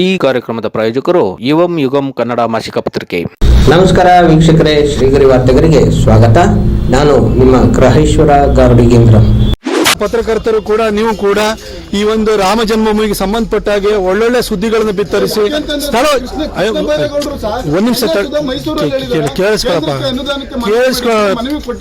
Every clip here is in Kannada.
ಈ ಕಾರ್ಯಕ್ರಮದ ಪ್ರಾಯೋಜಕರು ಯುವಂ ಯುಗಂ ಕನ್ನಡ ಮಾಸಿಕ ಪತ್ರಿಕೆ. ನಮಸ್ಕಾರ ವೀಕ್ಷಕರೇ ಶ್ರೀಗರಿ ವಾರ್ತೆಗರಿಗೆ ಸ್ವಾಗತ. ನಾನು ನಿಮ್ಮ ಗ್ರಹೇಶ್ವರ ಗಾರ್ಡಿಗೇಂದ್ರ. ಪತ್ರಕರ್ತರು ಕೂಡ ನೀವು ಕೂಡ ಈ ಒಂದು ರಾಮ ಜನ್ಮಭೂಮಿಗೆ ಸಂಬಂಧಪಟ್ಟ ಹಾಗೆ ಒಳ್ಳೊಳ್ಳೆ ಸುದ್ದಿಗಳನ್ನು ಬಿತ್ತರಿಸಿ ಸ್ಥಳ ಅಯ್ಯೋ, ಒಂದ್ ನಿಮಿಷ ಕೇಳಿಸ್ಕೊಳಪ್ಪ. ಕೇಳಿಸ್ಕೊ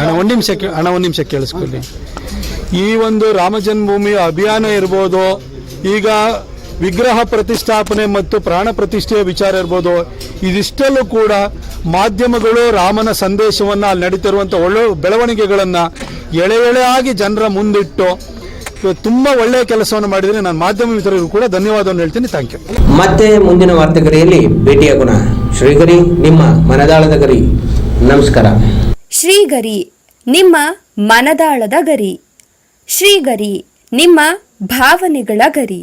ಅಣ್ಣ ಒಂದ್ ನಿಮಿಷ ಅಣ್ಣ ಒಂದ್ ನಿಮಿಷ ಕೇಳಿಸ್ಕೊಳ್ಳಿ. ಈ ಒಂದು ರಾಮ ಜನ್ಮಭೂಮಿ ಅಭಿಯಾನ ಇರ್ಬೋದು ಈಗ ವಿಗ್ರಹ ಪ್ರತಿಷ್ಠಾಪನೆ ಮತ್ತು ಪ್ರಾಣ ಪ್ರತಿಷ್ಠೆಯ ವಿಚಾರ ಇರ್ಬೋದು. ಇದಿಷ್ಟಲ್ಲೂ ಕೂಡ ಮಾಧ್ಯಮಗಳು ರಾಮನ ಸಂದೇಶವನ್ನು ಅಲ್ಲಿ ನಡೀತಿರುವಂಥ ಒಳ್ಳೆ ಬೆಳವಣಿಗೆಗಳನ್ನ ಎಳೆ ಎಳೆಯಾಗಿ ಜನರ ಮುಂದಿಟ್ಟು ತುಂಬಾ ಒಳ್ಳೆಯ ಕೆಲಸವನ್ನು ಮಾಡಿದರೆ ನಾನು ಮಾಧ್ಯಮ ಮಿತ್ರರಿಗೂ ಕೂಡ ಧನ್ಯವಾದವನ್ನು ಹೇಳ್ತೀನಿ. ಥ್ಯಾಂಕ್ ಯು ಮತ್ತೆ ಮುಂದಿನ ವಾರ್ತೆಗರಿಯಲ್ಲಿ ಭೇಟಿಯಾಗೋಣ ಶ್ರೀಗರಿ ನಿಮ್ಮ ಮನದಾಳದ ಗರಿ. ನಮಸ್ಕಾರ. ಶ್ರೀಗರಿ ನಿಮ್ಮ ಮನದಾಳದ ಗರಿ. ಶ್ರೀಗರಿ ನಿಮ್ಮ ಭಾವನೆಗಳ ಗರಿ.